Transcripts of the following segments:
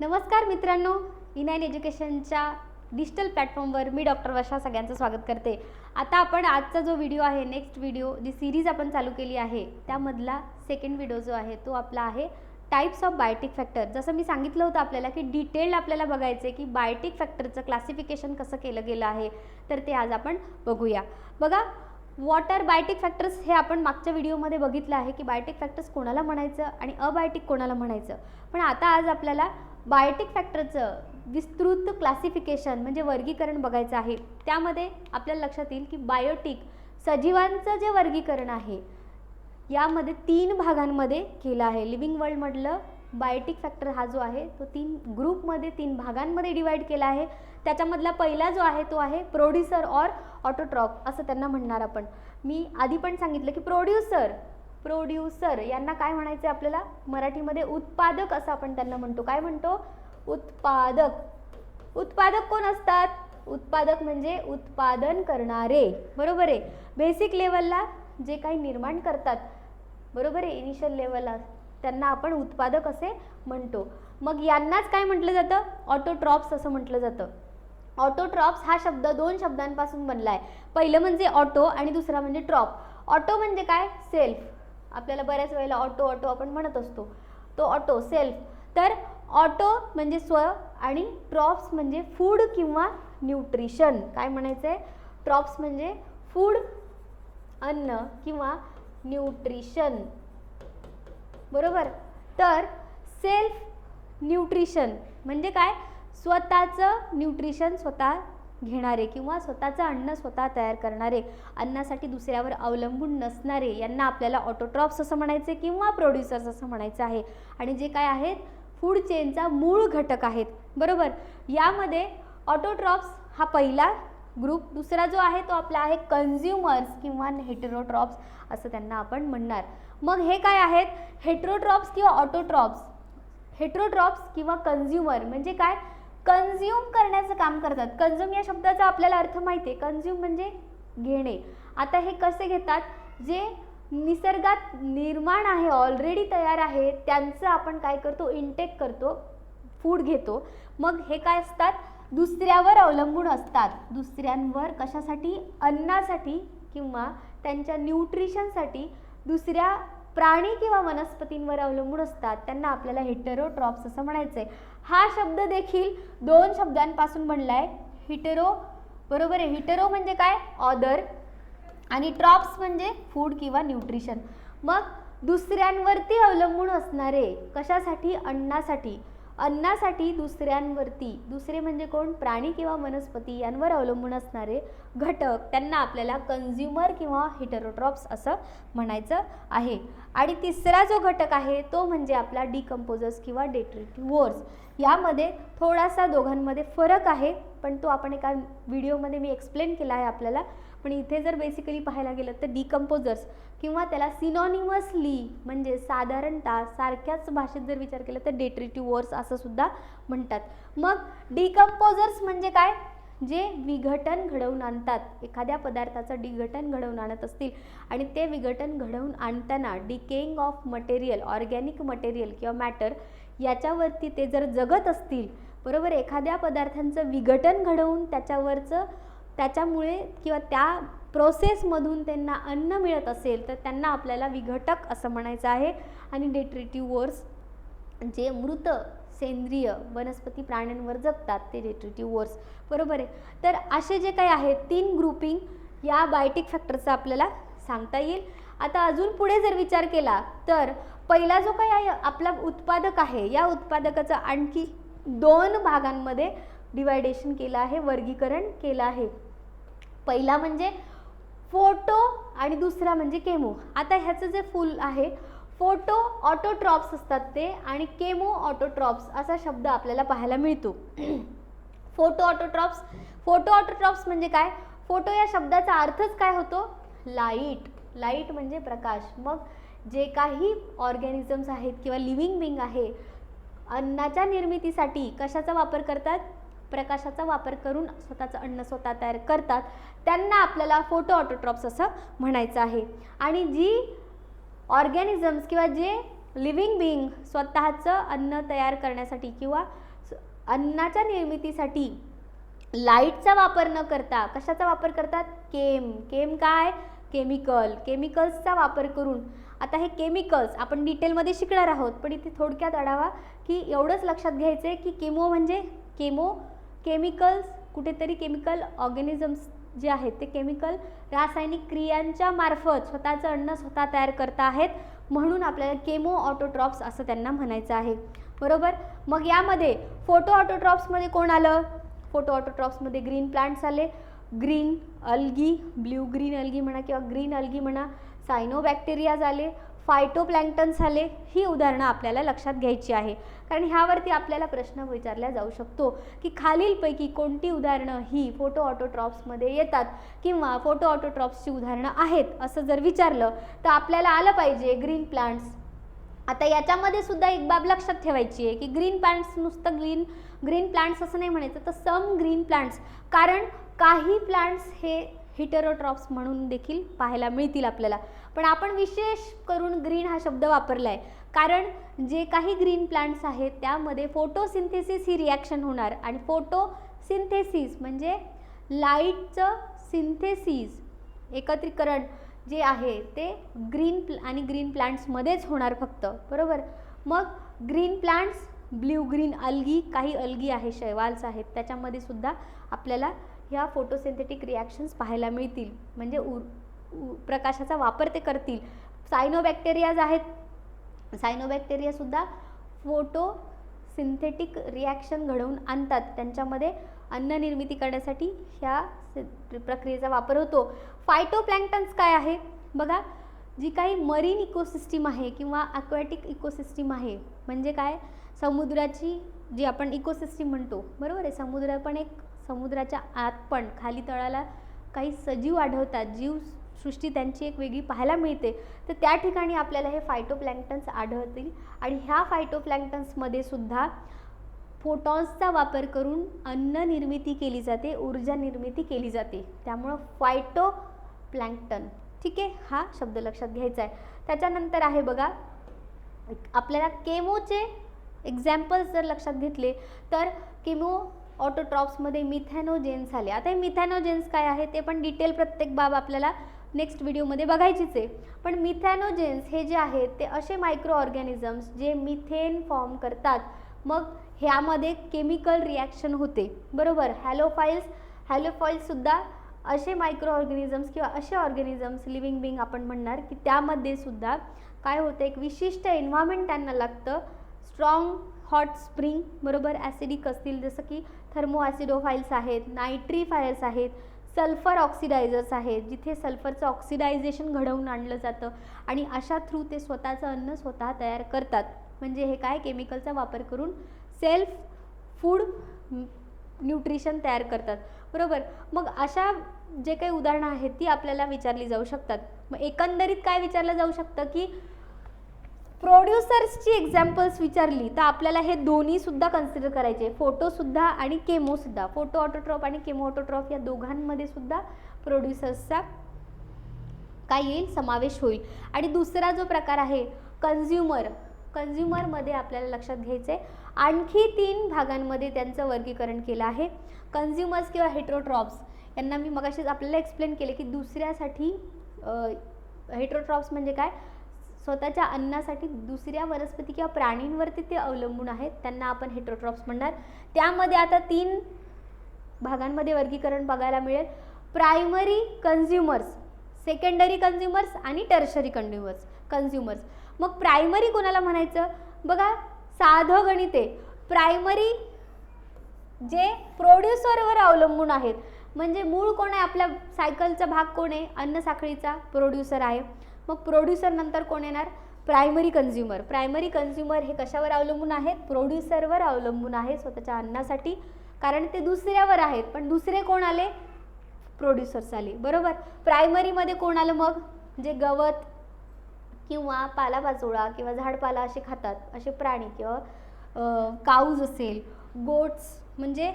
नमस्कार मित्रांनो इनाईन एज्युकेशनच्या डिजिटल प्लॅटफॉर्मवर मी डॉक्टर वर्षा सगळ्यांचं स्वागत करते. आता आपण आजचा जो व्हिडिओ आहे नेक्स्ट व्हिडिओ जी सिरीज आपण चालू केली आहे त्यामधला सेकंड व्हिडिओ जो आहे तो आपला आहे टाईप्स ऑफ बायोटिक फॅक्टर जसं मी सांगितलं होतं आपल्याला की डिटेल आपल्याला बघायचं आहे की बायोटिक फॅक्टरचं क्लासिफिकेशन कसं केलं गेलं आहे तर ते आज आपण बघूया. बघा वॉटर बायोटिक फॅक्टर्स हे आपण मागच्या व्हिडिओमध्ये बघितलं आहे की बायोटिक फॅक्टर्स कोणाला म्हणायचं आणि अबायोटिक कोणाला म्हणायचं. पण आता आज आपल्याला बायोटिक फॅक्टरचं विस्तृत क्लासिफिकेशन म्हणजे वर्गीकरण बघायचं आहे. त्यामध्ये आपल्याला लक्षात येईल की बायोटिक सजीवांचं जे वर्गीकरण आहे यामध्ये तीन भागांमध्ये केलं आहे. लिव्हिंग वर्ल्डमधलं बायोटिक फॅक्टर हा जो आहे तो तीन ग्रुपमध्ये तीन भागांमध्ये डिवाईड केला आहे. त्याच्यामधला पहिला जो आहे तो आहे प्रोड्युसर ऑर ऑटोट्रॉप असं त्यांना म्हणणार आपण. मी आधी पण सांगितलं की प्रोड्युसर प्रोड्युसर यांना काय म्हणायचं आहे आपल्याला? मराठीमध्ये उत्पादक असं आपण त्यांना म्हणतो. काय म्हणतो? उत्पादक. उत्पादक कोण असतात? उत्पादक म्हणजे उत्पादन करणारे. बरोबर आहे? बेसिक लेवलला जे काही निर्माण करतात बरोबर आहे? इनिशियल लेवलला त्यांना आपण उत्पादक असे म्हणतो. मग यांनाच काय म्हटलं जातं? ऑटोट्रॉप्स असं म्हटलं जातं. ऑटोट्रॉप्स हा शब्द दोन शब्दांपासून बनला आहे पहिलं म्हणजे ऑटो आणि दुसरा म्हणजे ट्रॉप ऑटो म्हणजे काय? सेल्फ आपल्याला बऱ्याच वेळेला ऑटो ऑटो आपण म्हणत असतो. तो ऑटो सेल्फ. तर ऑटो म्हणजे स्व आणि ट्रॉप्स म्हणजे फूड किंवा न्यूट्रिशन. काय म्हणायचं आहे ट्रॉप्स म्हणजे फूड अन्न किंवा न्यूट्रिशन. बरोबर? तर सेल्फ न्यूट्रिशन म्हणजे काय? स्वतःचं न्यूट्रिशन स्वतः घेणारे किंवा स्वतःचं अन्न स्वतः तयार करणारे अन्नासाठी दुसऱ्यावर अवलंबून नसणारे यांना आपल्याला ऑटोट्रॉप्स असं म्हणायचे किंवा प्रोड्युसर्स असं म्हणायचं आहे. आणि जे काय आहेत फूड चेनचा मूळ घटक आहेत. बरोबर? यामध्ये ऑटोट्रॉप्स हा पहिला ग्रुप दुसरा जो आहे तो आपला आहे कन्झ्युमर्स किंवा हेटेरोट्रॉप्स असं त्यांना आपण म्हणणार. मग हे काय आहेत? हेट्रोट्रॉप्स किंवा ऑटोट्रॉप्स हेट्रोट्रॉप्स किंवा कन्झ्युमर म्हणजे काय? कन्झ्युम करण्याचं काम करतात. कन्झ्युम या शब्दाचा आपल्याला अर्थ माहिती आहे. कन्झ्युम म्हणजे घेणे. आता हे कसे घेतात? जे निसर्गात निर्माण आहे ऑलरेडी तयार आहे त्यांचं आपण काय करतो? इनटेक करतो. फूड घेतो. मग हे काय असतात? दुसऱ्यावर अवलंबून असतात. दुसऱ्यांवर कशासाठी? अन्नासाठी किंवा त्यांच्या न्यूट्रिशनसाठी दुसऱ्या प्राणी किंवा वनस्पतींवर अवलंबून असतात त्यांना आपल्याला हेटेरोट्रॉप्स असं म्हणायचं आहे हा शब्द देखील दोन शब्दांपासून बनला आहे हिटेरो बरोबर आहे. हिटेरो म्हणजे काय? ऑदर आणि ट्रॉप्स म्हणजे फूड किंवा न्यूट्रिशन. मग दुसऱ्यांवरती अवलंबून असणारे कशासाठी? अन्नासाठी. अन्नासाठी दुसऱ्यांवरती. दुसरे म्हणजे कोण? प्राणी किंवा वनस्पती यांवर अवलंबून असणारे घटक. त्यांना आपल्याला कन्झ्युमर किंवा हिटरोट्रॉप्स असं म्हणायचं आहे. आणि तिसरा जो घटक आहे तो म्हणजे आपला डिकम्पोजर्स किंवा डेट्रिटिव्होर्स यामध्ये थोडासा दोघांमध्ये फरक आहे पण तो आपण एका व्हिडिओमध्ये मी एक्सप्लेन केला आहे आपल्याला. पण इथे जर बेसिकली पाहायला गेलं तर डिकम्पोजर्स किंवा त्याला सिनॉनिमसली म्हणजे साधारणतः सारख्याच भाषेत जर विचार केला तर डेट्रिटिव्ह वर्स असं सुद्धा म्हणतात. मग डिकम्पोजर्स म्हणजे काय? जे विघटन घडवून आणतात. एखाद्या पदार्थाचं डिघटन घडवून आणत असतील आणि ते विघटन घडवून आणताना decaying of material organic material किंवा मॅटर याच्यावरती ते जर जगत असतील बरोबर एखाद्या पदार्थांचं विघटन घडवून त्याच्यावरचं त्याच्यामुळे किंवा त्या प्रोसेसमधून त्यांना अन्न मिळत असेल तर त्यांना आपल्याला विघटक असं म्हणायचं आहे. आणि डेट्रिटिव्होर्स जे मृत सेंद्रिय वनस्पती प्राण्यांवर जगतात ते डेट्रिटिव्होर्स बरोबर आहे. तर असे जे काही आहेत तीन ग्रुपिंग या बायोटिक फॅक्टरचा आपल्याला सांगता येईल. आता अजून पुढे जर विचार केला तर पहिला जो काही आहे आपला उत्पादक आहे या उत्पादकाचं आणखी दोन भागांमध्ये डिवायडेशन केलं आहे वर्गीकरण केलं आहे. पहिला म्हणजे फोटो आणि दुसरा म्हणजे केमो. आता ह्याचं जे फुल आहे फोटो ऑटोट्रॉप्स असतात ते आणि केमो ऑटोट्रॉप्स असा शब्द आपल्याला पाहायला मिळतो. फोटो ऑटोट्रॉप्स फोटो ऑटोट्रॉप्स म्हणजे काय? फोटो या शब्दाचा अर्थच काय होतो? लाइट. लाइट म्हणजे प्रकाश. मग जे काही ऑर्गॅनिझम्स आहेत किंवा लिव्हिंग बिंग आहे अन्नाच्या निर्मितीसाठी कशाचा वापर करतात? प्रकाशाचा वापर करून स्वतःचं अन्न स्वतः तयार करतात. त्यांना आपल्याला फोटो ऑटोट्रॉप्स असं म्हणायचं आहे. आणि जी ऑर्गॅनिझम्स किंवा जे लिव्हिंग बिईंग स्वतःचं अन्न तयार करण्यासाठी किंवा अन्नाच्या निर्मितीसाठी लाईटचा वापर न करता कशाचा वापर करतात? केम. केम काय? केमिकल. केमिकल्सचा वापर करून. आता हे केमिकल्स आपण डिटेलमध्ये शिकणार आहोत पण इथे थोडक्यात आढावा की एवढंच लक्षात घ्यायचं आहे की केमो म्हणजे केमो केमिकल्स कुठेतरी केमिकल ऑर्गॅनिझम्स जे आहेत ते केमिकल रासायनिक क्रियांच्या मार्फत स्वतःचं अन्न स्वतः तयार करता आहेत म्हणून आपल्याला केमो ऑटोट्रॉप्स असं त्यांना म्हणायचं आहे. बरोबर? मग यामध्ये फोटो ऑटोट्रॉप्समध्ये कोण आलं? फोटो ऑटोट्रॉप्समध्ये ग्रीन प्लांट्स आले. Green algae blue green algae म्हणा किंवा ग्रीन अल्गी म्हणा सायनोबॅक्टेरियाज आले. फायटोप्लँक्टन्स आले. ही उदाहरणं आपल्याला लक्षात घ्यायची आहे. कारण ह्यावरती आपल्याला प्रश्न विचारला जाऊ शकतो की खालीलपैकी कोणती उदाहरणं ही फोटो ऑटोट्रॉप्समध्ये येतात किंवा फोटो ऑटोट्रॉप्सची उदाहरणं आहेत असं जर विचारलं तर आपल्याला आलं पाहिजे ग्रीन प्लांट्स आता याच्यामध्ये सुद्धा एक बाब लक्षात ठेवायची आहे की ग्रीन प्लांट्स नुसतं ग्रीन ग्रीन प्लांट्स असं नाही म्हणायचं तर सम ग्रीन प्लांट्स कारण काही प्लांट्स हे हिटेरोट्रॉप्स म्हणून देखील पाहायला मिळतील आपल्याला. पण आपण विशेष करून ग्रीन हा शब्द वापरला आहे कारण जे काही ग्रीन प्लांट्स आहेत त्यामध्ये फोटोसिंथेसिस ही रिॲक्शन होणार. आणि फोटोसिंथेसिस म्हणजे लाईटचं सिंथेसिस एकत्रीकरण जे आहे ते ग्रीन प्ल आणि ग्रीन प्लांट्समध्येच होणार फक्त. बरोबर? मग green plants blue green algae काही अल्गी आहे शैवाल्स आहेत. त्याच्यामध्ये सुद्धा आपल्याला ह्या फोटोसिंथेटिक रिॲक्शन्स पाहायला मिळतील. म्हणजे उ उ- प्रकाशाचा वापर ते करतील. सायनोबॅक्टेरियाज आहेत सायनोबॅक्टेरियासुद्धा फोटो सिंथेटिक रिॲक्शन घडवून आणतात. त्यांच्यामध्ये अन्न निर्मिती करण्यासाठी ह्या प्रक्रियेचा वापर होतो. फायटोप्लँक्टन्स काय आहे? बघा जी काही मरीन इकोसिस्टीम आहे किंवा अक्वॅटिक इकोसिस्टीम आहे म्हणजे काय? समुद्राची जी आपण इकोसिस्टीम म्हणतो बरोबर आहे? समुद्र पण एक समुद्राच्या आत पण खाली तळाला काही सजीव आढळतात. जीव सृष्टी त्यांची एक वेगळी पाहायला मिळते. तर त्या ठिकाणी आपल्याला हे फायटोप्लँक्टन्स आढळतील. आणि ह्या फायटोप्लँक्टन्समध्ये सुद्धा फोटॉन्सचा वापर करून अन्न निर्मिती केली जाते ऊर्जा निर्मिती केली जाते. त्यामुळं फायटो प्लँक्टन ठीक आहे? हा शब्द लक्षात घ्यायचा आहे. त्याच्यानंतर आहे बघा आपल्याला केमोचे एक्झाम्पल्स जर लक्षात घेतले तर किमो ऑटोट्रॉप्समध्ये मिथॅनोजेन्स आले. आता हे मिथॅनोजेन्स काय आहे ते पण डिटेल प्रत्येक बाब आपल्याला नेक्स्ट व्हिडिओमध्ये बघायचीच आहे. पण मिथॅनोजेन्स हे जे आहेत ते असे मायक्रो ऑर्गॅनिझम्स जे मिथेन फॉर्म करतात. मग ह्यामध्ये केमिकल रिॲक्शन होते. बरोबर? हॅलोफाईल्स हॅलोफाईल्ससुद्धा असे मायक्रो ऑर्गॅनिझम्स किंवा असे ऑर्गॅनिझम्स लिव्हिंग बिंग आपण म्हणणार की त्यामध्ये सुद्धा काय होतं? एक विशिष्ट एन्व्हायरमेंट त्यांना लागतं. स्ट्रॉंग हॉट स्प्रिंग बरोबर ॲसिडिक असतील. जसं की थर्मोॲसिडोफाईल्स आहेत नायट्रीफायर्स आहेत सल्फर ऑक्सिडायझर्स आहेत जिथे सल्फरचं ऑक्सिडायझेशन घडवून आणलं जातं आणि अशा थ्रू ते स्वतःचं अन्न स्वतः तयार करतात. म्हणजे हे काय? केमिकलचा वापर करून सेल्फ फूड न्यूट्रिशन तयार करतात. बरोबर? मग अशा जे काही उदाहरणं आहेत ती आपल्याला विचारली जाऊ शकतात. मग एकंदरीत काय विचारलं जाऊ शकतं की प्रोड्युसर्सची एक्झाम्पल्स विचारली तर आपल्याला हे दोन्ही सुद्धा कन्सिडर करायचे. फोटोसुद्धा आणि केमोसुद्धा फोटो ऑटोट्रॉप आणि केमो ऑटोट्रॉप या दोघांमध्ये सुद्धा प्रोड्युसर्सचा काय येईल? समावेश होईल. आणि दुसरा जो प्रकार आहे कन्झ्युमर कन्झ्युमरमध्ये आपल्याला लक्षात घ्यायचं आहे आणखी तीन भागांमध्ये त्यांचं वर्गीकरण केलं आहे. कन्झ्युमर्स किंवा हेट्रोट्रॉप्स यांना मी मगाशीच आपल्याला एक्सप्लेन केले की दुसऱ्यासाठी हेट्रोट्रॉप्स म्हणजे काय? स्वतःच्या अन्नासाठी दुसऱ्या वनस्पती किंवा प्राणींवरती ते अवलंबून आहेत. त्यांना आपण हेट्रोट्रॉप्स म्हणणार. त्यामध्ये आता तीन भागांमध्ये वर्गीकरण बघायला मिळेल. प्रायमरी कन्झ्युमर्स सेकंडरी कन्झ्युमर्स आणि टर्शरी कन्झ्युमर्स कन्झ्युमर्स मग प्रायमरी कोणाला म्हणायचं? बघा साधं गणित. आहे प्रायमरी जे प्रोड्युसरवर अवलंबून आहेत. म्हणजे मूळ कोण आहे? आपल्या सायकलचा भाग कोण आहे? अन्न साखळीचा प्रोड्युसर आहे. मग प्रोड्युसर नंतर कोण येणार? प्रायमरी कन्झ्युमर प्रायमरी कन्झ्युमर हे कशावर अवलंबून आहेत? प्रोड्युसरवर अवलंबून आहे स्वतःच्या अन्नासाठी. कारण ते दुसऱ्यावर आहेत. पण दुसरे कोण आले? प्रोड्युसर्स आले. बरोबर? प्रायमरीमध्ये कोण आलं मग? जे गवत किंवा पालापाचोळा किंवा झाडपाला असे खातात. असे प्राणी किंवा काऊज असेल. गोट्स म्हणजे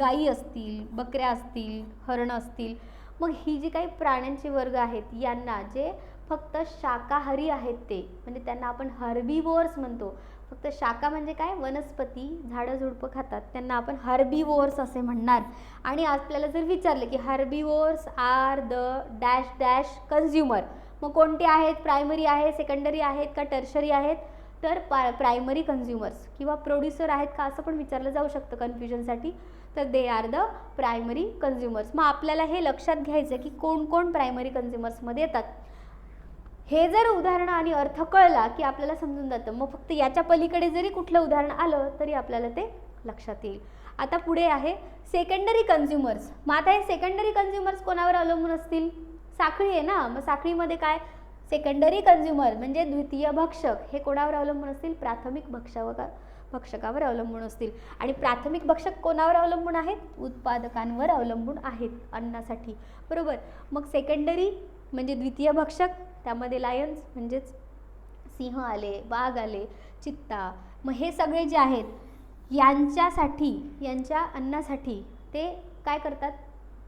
गायी असतील बकऱ्या असतील हरणं असतील. मग ही जी काही प्राण्यांचे वर्ग आहेत यांना जे फक्त शाकाहारी आहेत ते. म्हणजे त्यांना आपण हर्बीवोर्स म्हणतो. फक्त शाका म्हणजे काय? वनस्पती झाडं झुडपं खातात. त्यांना आपण हर्बीवोर्स असे म्हणणार. आणि आपल्याला जर विचारले की herbivores are the dash dash consumer. मग कोणते आहेत? प्रायमरी आहे सेकंडरी आहेत का टर्शरी आहेत? तर पा प्रायमरी कन्झ्युमर्स किंवा प्रोड्युसर आहेत का असं पण विचारलं जाऊ शकतं कन्फ्युजनसाठी. तर they are the primary consumers. मग आपल्याला हे लक्षात घ्यायचं की कोण कोण प्रायमरी कन्झ्युमर्समध्ये येतात. हे जर उदाहरण आणि अर्थ कळला की आपल्याला समजून जातं. मग फक्त याच्या पलीकडे जरी कुठलं उदाहरण आलं तरी आपल्याला ते लक्षात येईल. आता पुढे आहे सेकंडरी कन्झ्युमर्स मग आता हे सेकंडरी कन्झ्युमर्स कोणावर अवलंबून असतील? साखळी आहे ना? मग साखळीमध्ये काय? सेकंडरी कन्झ्युमर म्हणजे द्वितीय भक्षक. हे कोणावर अवलंबून असतील? प्राथमिक भक्षावर भक्षकावर अवलंबून असतील. आणि प्राथमिक भक्षक कोणावर अवलंबून आहेत? उत्पादकांवर अवलंबून आहेत अन्नासाठी. बरोबर? मग सेकंडरी म्हणजे द्वितीय भक्षक त्यामध्ये लायन्स म्हणजेच सिंह आले वाघ आले चित्ता. मग हे सगळे जे आहेत यांच्यासाठी यांच्या अन्नासाठी ते काय करतात?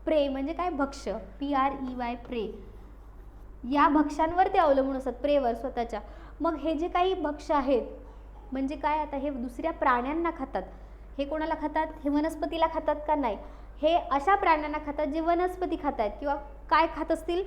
प्रे म्हणजे काय? भक्ष. P R E Y prey. या भक्ष्यांवर ते अवलंबून असतात प्रेवर स्वतःच्या. मग हे जे काही भक्ष आहेत म्हणजे काय? आता हे दुसऱ्या प्राण्यांना खातात. हे कोणाला खातात? हे वनस्पतीला खातात का नाही? हे अशा प्राण्यांना खातात जे वनस्पती खात आहेत किंवा काय खात असतील?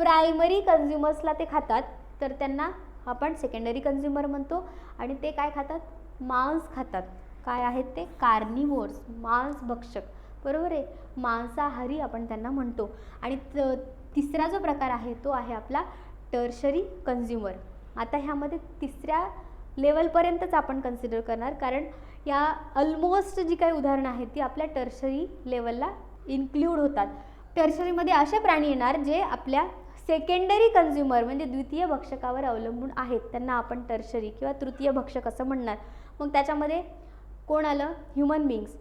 प्रायमरी कन्झ्युमर्सला ते खातात तर त्यांना आपण सेकंडरी कन्झ्युमर म्हणतो आणि ते काय खातात? मांस खातात. काय आहेत ते? कार्निवोर्स मांस भक्षक. बरोबर आहे? मांसाहारी आपण त्यांना म्हणतो. आणि त तिसरा जो प्रकार आहे तो आहे आपला टर्शरी कन्झ्युमर. आता ह्यामध्ये तिसऱ्या लेवलपर्यंतच आपण कन्सिडर करणार कारण या ऑलमोस्ट जी काही उदाहरणं आहेत ती आपल्या टर्शरी लेवलला इन्क्ल्यूड होतात. टर्शरीमध्ये असे प्राणी येणार जे आपल्या सेकंडरी कन्झ्युमर म्हणजे द्वितीय भक्षकावर अवलंबून आहेत. त्यांना आपण टर्शरी किंवा तृतीय भक्षक असं म्हणणार. मग त्याच्यामध्ये कोण आलं? ह्युमन बिंग्स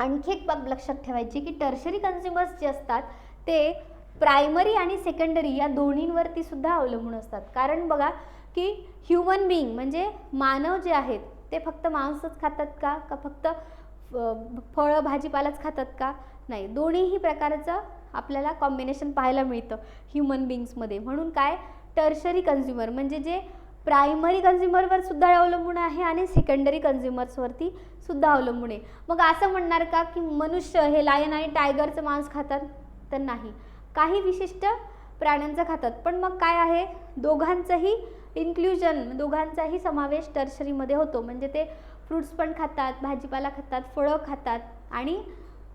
आणखी एक बाब लक्षात ठेवायची की टर्शरी कन्झ्युमर्स जे असतात ते प्रायमरी आणि सेकंडरी या दोन्हींवरती सुद्धा अवलंबून असतात. कारण बघा की ह्युमन बिईंग म्हणजे मानव जे आहेत ते फक्त मांसच खातात का? का फक्त फळं भाजीपालाच खातात का? नाही. दोन्हीही प्रकारचं आपल्याला कॉम्बिनेशन पाहायला मिळतं. ह्युमन बिंग्समध्ये म्हणून काय? टर्शरी कन्झ्युमर म्हणजे जे प्रायमरी कन्झ्युमरवर सुद्धा अवलंबून आहे आणि सेकंडरी कन्झ्युमर्सवरती सुद्धा अवलंबून आहे. मग असं म्हणणार का की मनुष्य हे लायन आणि टायगरचं मांस खातात? तर नाही. काही विशिष्ट प्राण्यांचं खातात. पण मग काय आहे? दोघांचंही इन्क्ल्युजन दोघांचाही समावेश टर्शरीमध्ये होतो. म्हणजे ते फ्रुट्स पण खातात भाजीपाला खातात फळं खातात आणि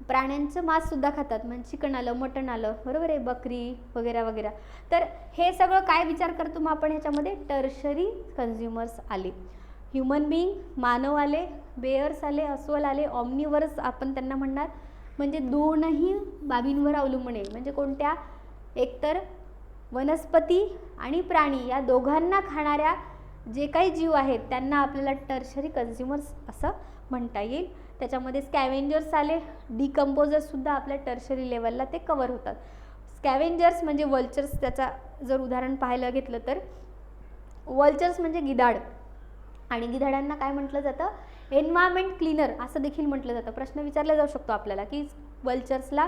प्राण्यांचं मांससुद्धा खातात. म्हणजे चिकन आलं मटण आलं बरोबर आहे? बकरी वगैरे वगैरे. तर हे सगळं काय विचार करतो मग आपण ह्याच्यामध्ये? टर्शरी कन्झ्युमर्स आले. ह्युमन बिईंग मानव आले बेअर्स आले अस्वल आले ऑमनिवर्स आपण त्यांना म्हणणार. म्हणजे दोनही बाबींवर अवलंबून आहे. म्हणजे कोणत्या? एकतर वनस्पती आणि प्राणी या दोघांना खाणाऱ्या जे काही जीव आहेत त्यांना आपल्याला टर्शरी कन्झ्युमर्स असं म्हणता येईल. त्याच्यामध्ये स्कॅवेंजर्स आले. डिकम्पोजर्ससुद्धा आपल्या टर्शरी लेवलला ते कवर होतात. स्कॅवेंजर्स म्हणजे वल्चर्स त्याचा जर उदाहरण पाहायला घेतलं तर. वल्चर्स म्हणजे गिधाड. आणि गिधाडांना काय म्हटलं जातं? एन्व्हायरमेंट क्लीनर असं देखील म्हटलं जातं. प्रश्न विचारला जाऊ शकतो आपल्याला की वल्चर्सला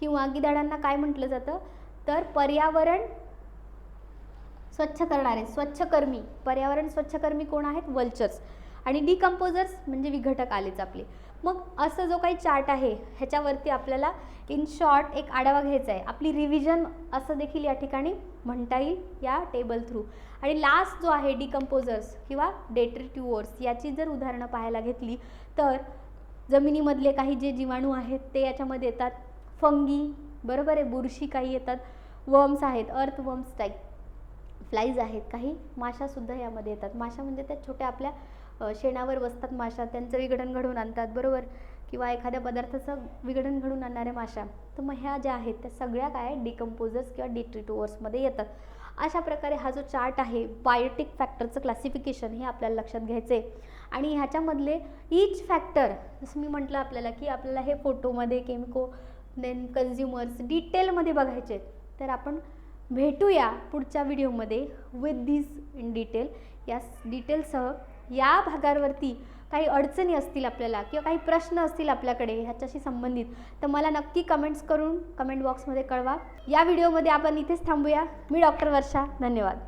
किंवा गिधाडांना काय म्हटलं जातं? तर पर्यावरण स्वच्छ करणारे स्वच्छकर्मी. पर्यावरण स्वच्छकर्मी कोण आहेत? वल्चर्स आणि डिकम्पोजर्स म्हणजे विघटक आलेच आपले. मग असं जो काही चार्ट आहे ह्याच्यावरती आपल्याला इन शॉर्ट एक आढावा घ्यायचा आहे. आपली रिव्हिजन असं देखील या ठिकाणी म्हणता येईल या टेबल थ्रू. आणि लास्ट जो आहे डिकम्पोजर्स किंवा डेट्रिट्युअर्स याची जर उदाहरणं पाहायला घेतली तर जमिनीमधले काही जे जीवाणू आहेत ते याच्यामध्ये येतात. फंगी बरोबर आहे बुरशी काही येतात. वर्म्स आहेत अर्थ वर्म्स टाईप. फ्लाईज आहेत काही माशासुद्धा यामध्ये येतात. माशा म्हणजे त्या छोट्या आपल्या शेणावर बसतात माशा त्यांचं विघटन घडवून आणतात बरोबर? किंवा एखाद्या पदार्थाचं विघटन घडून आणणाऱ्या माशा. तर मग ह्या ज्या आहेत त्या सगळ्या काय डिकम्पोजर्स किंवा डिट्रिटोवर्समध्ये येतात. अशा प्रकारे हा जो चार्ट आहे बायोटिक फॅक्टरचं क्लासिफिकेशन हे आपल्याला लक्षात घ्यायचं आहे आणि ह्याच्यामधले ईच फॅक्टर जसं मी म्हटलं आपल्याला की आपल्याला हे फोटोमध्ये केमिको देन कन्झ्युमर्स डिटेलमध्ये बघायचे. आहेत तर आपण भेटूया पुढच्या व्हिडिओमध्ये विथ दिस इन डिटेल या डिटेलसह या भागावरती काही अडचणी असतील आपल्याला किंवा काही प्रश्न असतील आपल्याकडे ह्याच्याशी संबंधित तर मला नक्की कमेंट्स करून कमेंट बॉक्समध्ये कळवा. या व्हिडिओमध्ये आपण इथेच थांबूया. मी डॉक्टर वर्षा. धन्यवाद.